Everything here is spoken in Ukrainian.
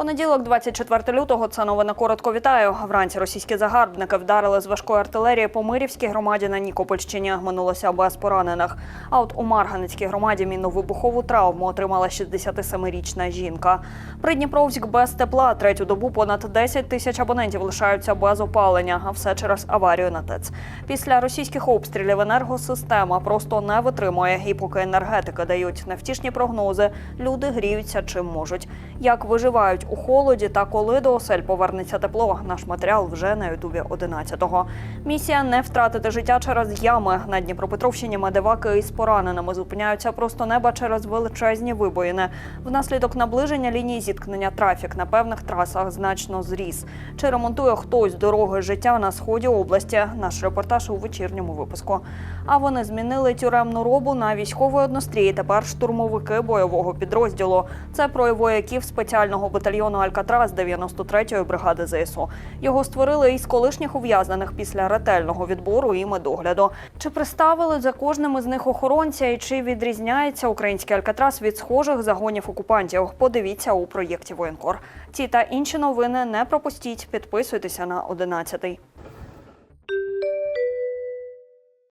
Понеділок, 24 лютого, це новина коротко вітаю. Вранці російські загарбники вдарили з важкої артилерії по Мирівській громаді на Нікопольщині. Минулося без поранених. А от у Марганецькій громаді мінно-вибухову травму отримала 67-річна жінка. Придніпровськ без тепла. Третю добу понад 10 тисяч абонентів лишаються без опалення, а все через аварію на ТЕЦ. Після російських обстрілів енергосистема просто не витримує. І поки енергетики дають невтішні прогнози, люди гріються чим можуть. Як виживають у холоді та коли до осель повернеться тепло. Наш матеріал вже на Ютубі 11-го. Місія не втратити життя через ями. На Дніпропетровщині медиваки із пораненими зупиняються просто неба через величезні вибоїни. Внаслідок наближення лінії зіткнення трафік на певних трасах значно зріс. Чи ремонтує хтось дороги життя на сході області? Наш репортаж у вечірньому випуску. А вони змінили тюремну робу на військовий однострій. Тепер штурмовики бойового підрозділу. Це про вояків спеціального батальйону Алькатрас 93-ї бригади ЗСУ. Його створили із колишніх ув'язнених після ретельного відбору і медогляду. Чи приставили за кожним із них охоронця і чи відрізняється український Алькатрас від схожих загонів окупантів? Подивіться у проєкті Воєнкор. Ці та інші новини не пропустіть. Підписуйтеся на 11-й.